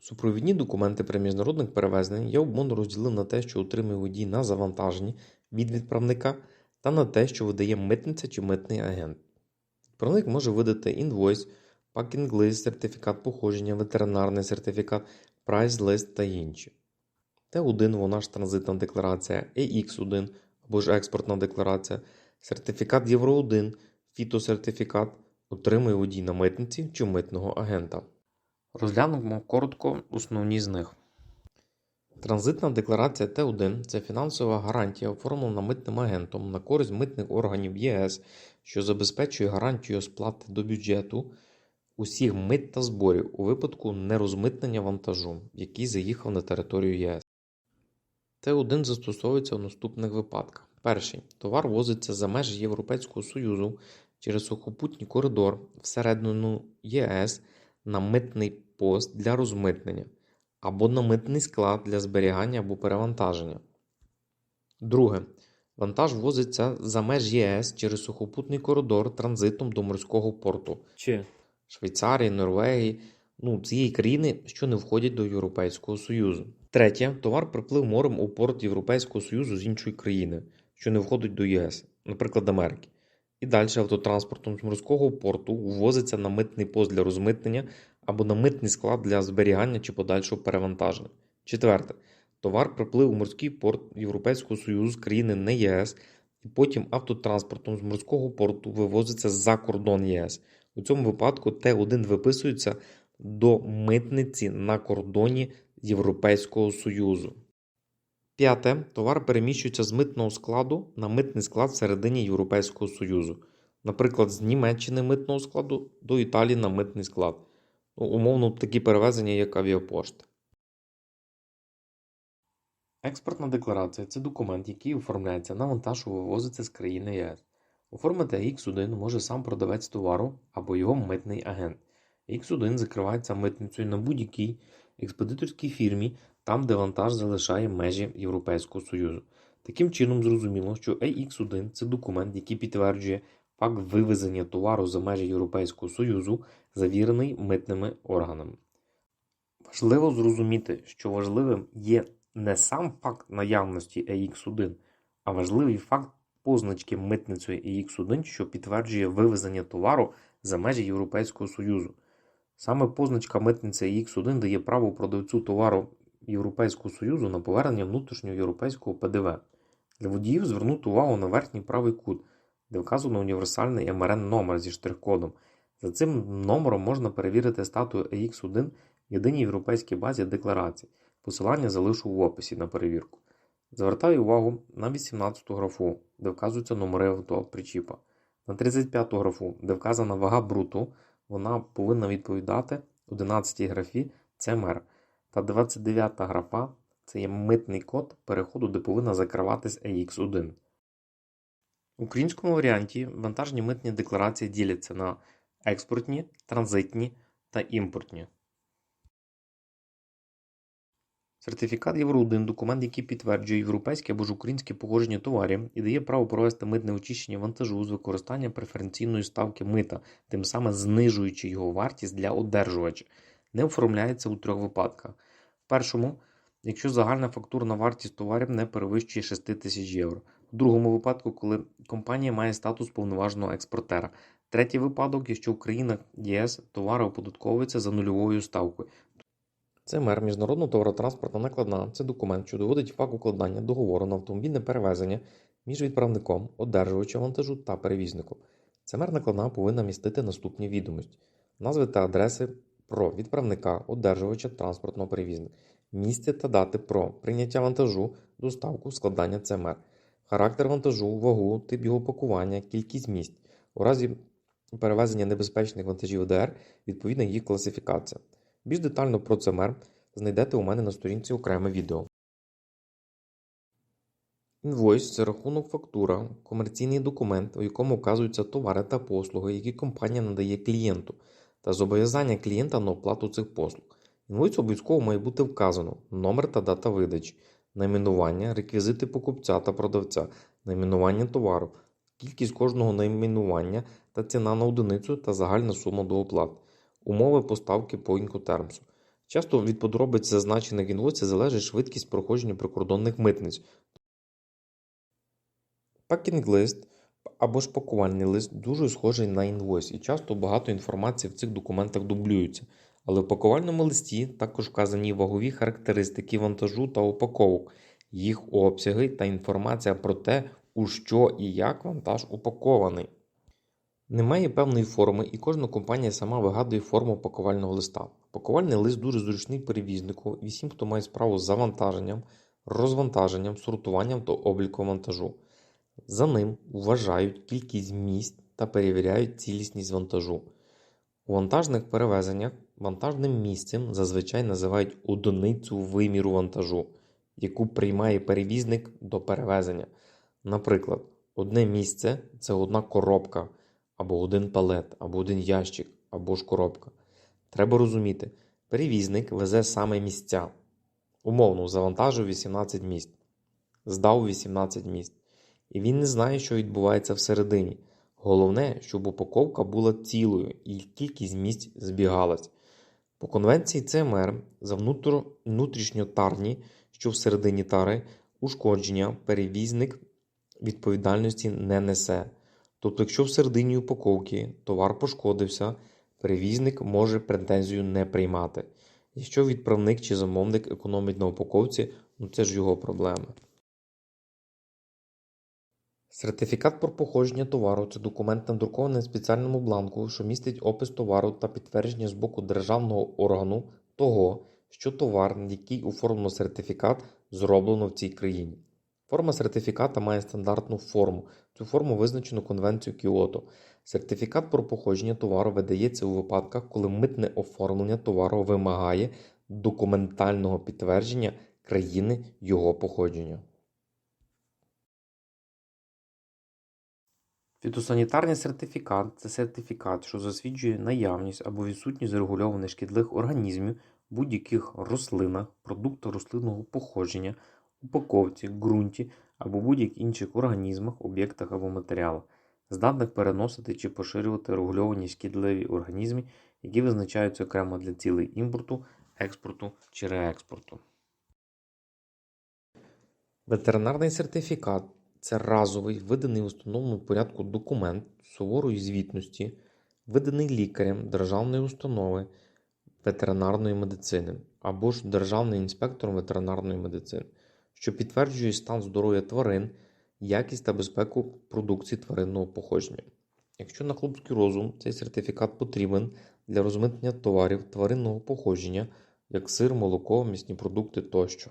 Супровідні документи при міжнародних перевезеннях я умовно розділив на те, що отримує водій на завантаженні від відправника, та на те, що видає митниця чи митний агент. Відправник може видати інвойс, пакінг-лист, сертифікат походження, ветеринарний сертифікат, прайс-лист та інші. Т1 вона ж транзитна декларація, EX1 або ж експортна декларація, сертифікат Євро 1, фітосертифікат отримує водій на митниці чи митного агента. Розглянемо коротко основні з них. Транзитна декларація Т1 це фінансова гарантія, оформлена митним агентом на користь митних органів ЄС, що забезпечує гарантію сплати до бюджету усіх мит та зборів у випадку нерозмитнення вантажу, який заїхав на територію ЄС. Т1 застосовується у наступних випадках. Перший товар возиться за межі Європейського Союзу через сухопутній коридор всередину ЄС на митний пост для розмитнення або на митний склад для зберігання або перевантаження. Друге. Вантаж возиться за меж ЄС через сухопутний коридор транзитом до морського порту Чи Швейцарії, Норвегії, ну, цієї країни, що не входять до Європейського Союзу. Третє. Товар приплив морем у порт Європейського Союзу з іншої країни, що не входить до ЄС, наприклад, Америки. І далі автотранспортом з морського порту ввозиться на митний пост для розмитнення або на митний склад для зберігання чи подальшого перевантаження. Четверте. Товар приплив у морський порт Європейського Союзу країни не ЄС, і потім автотранспортом з морського порту вивозиться за кордон ЄС. У цьому випадку Т1 виписується до митниці на кордоні Європейського Союзу. П'яте. Товар переміщується з митного складу на митний склад всередині Європейського Союзу. Наприклад, з Німеччини митного складу до Італії на митний склад. Ну, умовно, такі перевезення, як авіапошта. Експортна декларація це документ, який оформляється на вантаж, що вивозиться з країни ЄС. Оформити X1 може сам продавець товару або його митний агент. X1 закривається митницею на будь-якій експедиторській фірмі, там, де вантаж залишає межі Європейського Союзу. Таким чином, зрозуміло, що AX1 це документ, який підтверджує факт вивезення товару за межі Європейського Союзу, завірений митними органами. Важливо зрозуміти, що важливим є не сам факт наявності AX1, а важливий факт позначки митницею AX1, що підтверджує вивезення товару за межі Європейського Союзу. Саме позначка митниця AX1 дає право продавцю товару Європейського Союзу на повернення внутрішнього європейського ПДВ. Для водіїв звернути увагу на верхній правий кут, де вказано універсальний МРН-номер зі штрих-кодом. За цим номером можна перевірити статую AX1 в єдиній європейській базі декларацій. Посилання залишу в описі на перевірку. Звертаю увагу на 18 графу, де вказуються номери авто причіпа. На 35 графу, де вказана вага бруту, вона повинна відповідати 11 графі ЦМР. Та 29 графа це є митний код переходу, де повинна закриватись AX1. В українському варіанті вантажні митні декларації діляться на експортні, транзитні та імпортні. Сертифікат 1 документ, який підтверджує європейське або ж українське походження товарів і дає право провести митне очищення вантажу з використанням преференційної ставки мита, тим самим знижуючи його вартість для одержувача, не оформляється у трьох випадках. В першому, якщо загальна фактурна вартість товарів не перевищує 6 тисяч євро. В другому випадку, коли компанія має статус повноваженого експортера. Третій випадок, якщо в країнах ЄС товари оподатковуються за нульовою ставкою. Це мер міжнародного товаротранспортна накладна. Це документ, що доводить факт укладання договору на автомобільне перевезення між відправником, одержувачем вантажу та перевізником. Це мер накладна повинна містити наступні відомості: назви та адреси про відправника, одержувача транспортного перевізника, місце та дати про прийняття вантажу, доставку, складання ЦМР, характер вантажу, вагу, тип його пакування, кількість місць. У разі перевезення небезпечних вантажів ОДР відповідна їх класифікація. Більш детально про ЦМР знайдете у мене на сторінці окреме відео. Інвойс це рахунок фактура, комерційний документ, у якому вказуються товари та послуги, які компанія надає клієнту, та зобов'язання клієнта на оплату цих послуг. Інвойс обов'язково має бути вказано номер та дата видачі, найменування, реквізити покупця та продавця, найменування товару, кількість кожного найменування та ціна на одиницю та загальна сума до оплати. Умови поставки по інкотермсу. Часто від подробиць зазначених в залежить швидкість проходження прикордонних митниць. Пакінг-лист або ж пакувальний лист дуже схожий на інвойс, і часто багато інформації в цих документах дублюється. Але в пакувальному листі також вказані вагові характеристики вантажу та упаковок, їх обсяги та інформація про те, у що і як вантаж упакований. Немає певної форми, і кожна компанія сама вигадує форму пакувального листа. Пакувальний лист дуже зручний перевізнику і всім, хто має справу з завантаженням, розвантаженням, сортуванням та обліком вантажу. За ним вважають кількість місць та перевіряють цілісність вантажу. У вантажних перевезеннях вантажним місцем зазвичай називають одиницю виміру вантажу, яку приймає перевізник до перевезення. Наприклад, одне місце це одна коробка, або один палет, або один ящик, або ж коробка. Треба розуміти, перевізник везе саме місця. Умовно, завантажив 18 місць, здав 18 місць. І він не знає, що відбувається всередині. Головне, щоб упаковка була цілою і кількість місць збігалась. По конвенції ЦМР за внутр... внутрішньотарні, що всередині тари, ушкодження перевізник відповідальності не несе. Тобто, якщо всередині упаковки товар пошкодився, перевізник може претензію не приймати. Якщо відправник чи замовник економить на упаковці, ну це ж його проблеми. Сертифікат про походження товару це документ надрукований на спеціальному бланку, що містить опис товару та підтвердження з боку державного органу того, що товар, на який оформлено сертифікат, зроблено в цій країні. Форма сертифіката має стандартну форму. Цю форму визначено Конвенцією Кіото. Сертифікат про походження товару видається у випадках, коли митне оформлення товару вимагає документального підтвердження країни його походження. Фітосанітарний сертифікат це сертифікат, що засвідчує наявність або відсутність регульованих шкідливих організмів будь-яких рослинах, продуктах рослинного походження, упаковці, ґрунті або будь-яких інших організмах, об'єктах або матеріалах, здатних переносити чи поширювати регульовані шкідливі організми, які визначаються окремо для цілей імпорту, експорту чи реекспорту. Ветеринарний сертифікат це разовий, виданий в установленому порядку документ суворої звітності, виданий лікарем державної установи ветеринарної медицини або ж державним інспектором ветеринарної медицини, що підтверджує стан здоров'я тварин, якість та безпеку продукції тваринного походження. Якщо на хлопський розум цей сертифікат потрібен для розмитнення товарів тваринного походження, як сир, молоко, м'ясні продукти тощо.